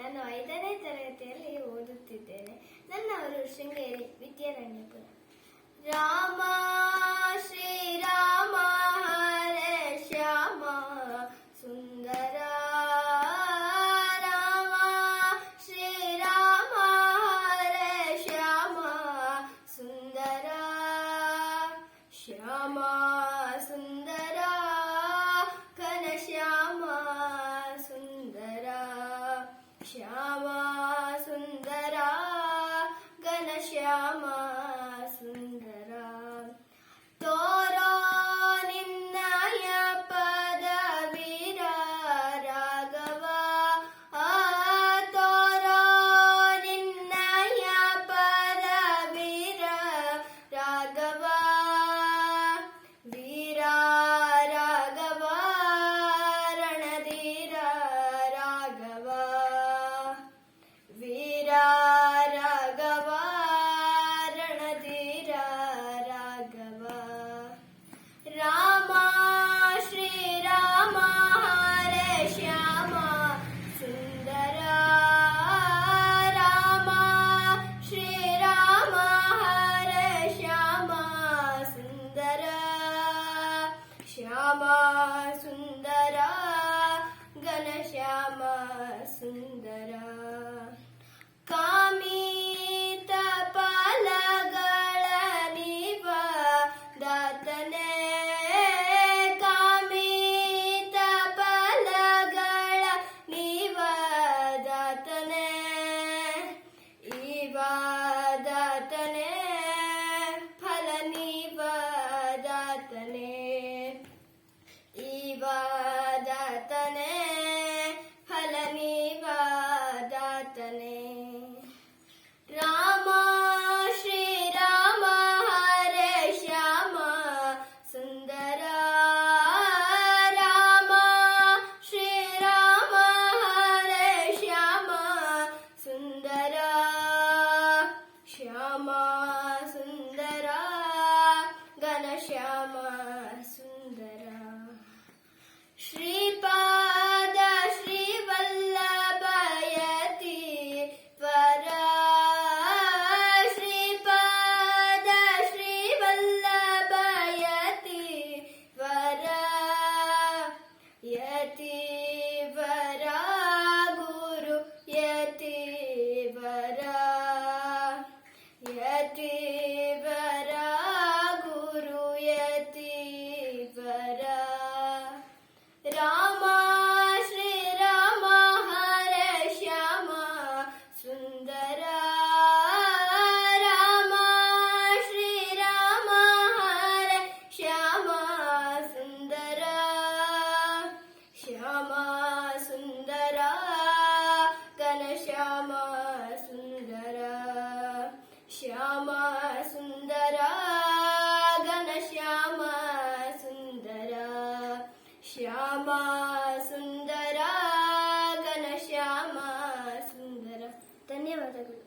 ನಾನು ಐದನೇ ತರಗತಿಯಲ್ಲಿ ಓದುತ್ತಿದ್ದೇನೆ. ನನ್ನವರು ಶೃಂಗೇರಿ ವಿದ್ಯಾರಣ್ಯಪುರ. ರಾಮ ಶ್ರೀರಾಮ ಹರೇ ಶ್ಯಾಮ, ಸುಂದರ ರಾಮ ಶ್ರೀರಾಮ ಹರೇ ಶ್ಯಾಮ, ಸುಂದರ ಶ್ಯಾಮ, ಸುಂದರ 行要？Namah. Come on. శ్యామ సుందర గణ శ్యామ సుందర. శ్యామ సుందర గణ శ్యామ సుందర. ధన్యవాదాలు